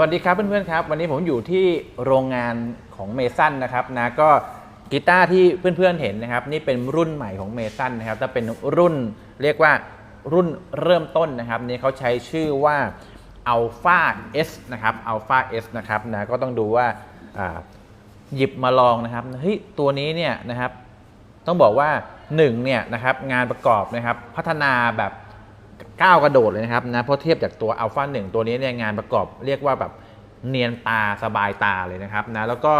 สวัสดีครับเพื่อนๆครับ วันนี้ผมอยู่ที่โรงงานของเมสันนะครับนะก็กีตาร์ที่เพื่อนๆเห็นนะครับ นี่เป็นรุ่นใหม่ของเมสันนะครับจะเป็นรุ่นเรียกว่ารุ่นเริ่มต้นนะครับ นี่เขาใช้ชื่อว่า Alpha S นะครับ Alpha S นะครับนะก็ต้องดูว่าอ่าหยิบมาลองนะครับเฮ้ยตัวนี้เนี่ยนะครับ ต้องบอกว่า1เนี่ยนะครับงานประกอบนะครับพัฒนาแบบ ก้าวกระโดดเลยนะครับนะเพราะเทียบจากตัว Alpha 1ตัวนี้เนี่ยงานประกอบเรียกว่าแบบเนียนตาสบายตาเลยนะครับนะแล้วก็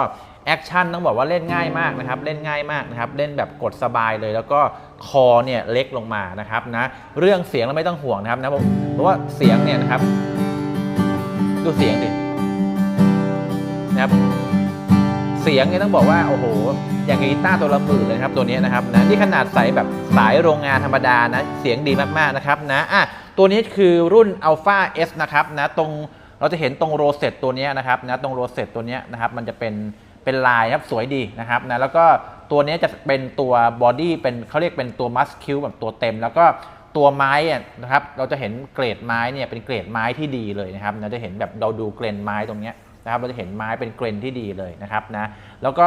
แอคชั่นต้องบอกว่าเล่นง่ายมากนะครับเล่นง่ายมากนะครับเล่นแบบกดสบายเลย แล้วก็คอเนี่ยเล็กลงมานะครับนะเรื่องเสียงเราไม่ต้องห่วงนะครับนะเพราะว่าเสียงเนี่ยนะครับดูเสียงดินะครับ สียงเนี่ยต้องบอกว่าโอ้โห อย่างกีตาร์ตัวละหมื่นเลยครับตัวนี้นะครับนะนี่ขนาดใส่แบบสายโรงงานธรรมดานะเสียงดีมากๆนะครับนะอะตัวนี้คือรุ่น Alpha S นะครับนะตรงเราจะเห็นตรงโรเซตตัวนี้นะครับนะตรงโรเซตตัวนี้นะครับมันจะเป็นเป็นลายครับสวยดีนะครับนะแล้วก็ตัวนี้จะเป็นตัวบอดี้เป็นเขาเรียกเป็นตัวมัสคิวแบบตัวเต็ม แล้วก็ตัวไม้อะนะครับเราจะเห็นเกรดไม้เนี่ยเป็นเกรดไม้ที่ดีเลยนะครับเราจะเห็นแบบเราดูเกรนไม้ตรงเนี้ย นะครับเราจะเห็นไม้เป็นเกรนที่ดีเลยนะครับนะแล้วก็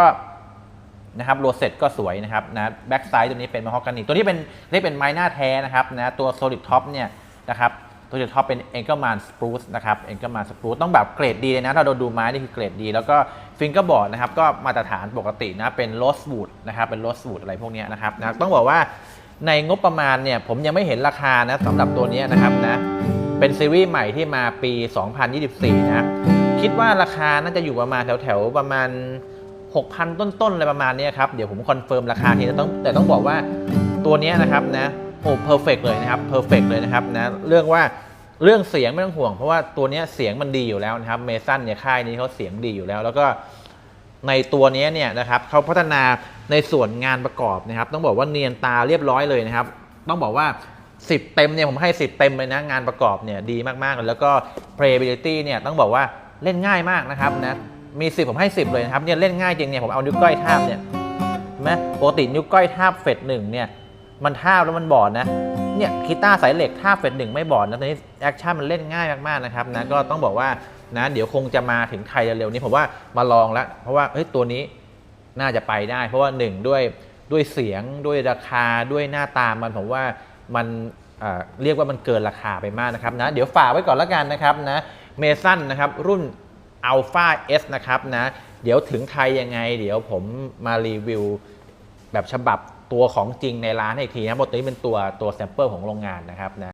นะครับโรเซตก็สวยนะครับนะแบ็กไซด์ตัวนี้เป็นม a ฮอกกานีตัวนี้เป็นนี่เป็นไม้หน้าแท้นะครับนะตัว Solid Top เนี่ยนะครับตัว Solid Top เป็น e n g e l m a n Spruce นะครับ e n g e l m a n Spruce ต้องแบบเกรดดีเลยนะถ้าเราดูไม้นี่คือเกรดดี แล้วก็ Fingerboard นะครับก็มาตรฐานปกตินะเป็น Rosewood นะครับเป็น Rosewood อะไรพวกนี้นะครับนะต้องบอกว่าในงบประมาณเนี่ยผมยังไม่เห็นราคานะสำหรับตัวนี้นะครับนะเป็นซีรีส์ใหม่ที่มาปี 2024 นะ คิดว่าราคาน่าจะอยู่ประมาณแถวๆประมาณ 6,000 ต้นๆอะไรประมาณเนี้ยครับ เดี๋ยวผมคอนเฟิร์มราคาทีแต่ต้องแต่ต้องบอกว่าตัวเนี้ยนะครับนะโอ้เพอร์เฟกเลยนะครับเพอร์เฟกเลยนะครับนะเรื่องว่าเรื่องเสียงไม่ต้องห่วง เพราะว่าตัวเนี้ยเสียงมันดีอยู่แล้วนะครับเมสันเนี่ยค่ายนี้เขาเสียงดีอยู่แล้ว แล้วก็ในตัวเนี้ยเนี่ยนะครับเขาพัฒนาในส่วนงานประกอบนะครับ ต้องบอกว่าเนียนตาเรียบร้อยเลยนะครับ ต้องบอกว่า 10 เต็มเนี่ยผมให้ 10 เต็มเลยนะงานประกอบเนี่ยดีมากๆเลยแล้วก็ playability เนี่ยต้องบอกว่า เล่นง่ายมากนะครับนะมี 10 ผมให้ 10 เลยนะครับเนี่ยเล่นง่ายจริงเนี่ยผมเอานิ้วก้อยทาบเนี่ยเห็นไหมปกตินิ้วก้อยทาบเฟดหนึ่งเนี่ยมันทาบแล้วมันบอดนะเนี่ยกีตาร์สายเหล็กทาบเฟดหนึ่งไม่บอดนะตอนนี้แอคชั่นมันเล่นง่ายมากๆนะครับนะก็ต้องบอกว่านะเดี๋ยวคงจะมาถึงไทยเร็วๆนี้ผมว่ามาลองแล้ว เพราะว่าเฮ้ยตัวนี้น่าจะไปได้ เพราะว่าหนึ่งด้วยด้วยเสียงด้วยราคาด้วยหน้าตามันผมว่ามันเอ่อเรียกว่ามันเกินราคาไปมากนะครับนะเดี๋ยวฝากไว้ก่อนล้วกันนะครับนะ เมสันนะครับ รุ่น Alpha S นะครับนะเดี๋ยวถึงไทยยังไง เดี๋ยวผมมารีวิวแบบฉบับตัวของจริงในร้านให้อีกทีนะเพราะตัวนี้เป็นตัวตัวแซมเปิลของโรงงานนะครับนะ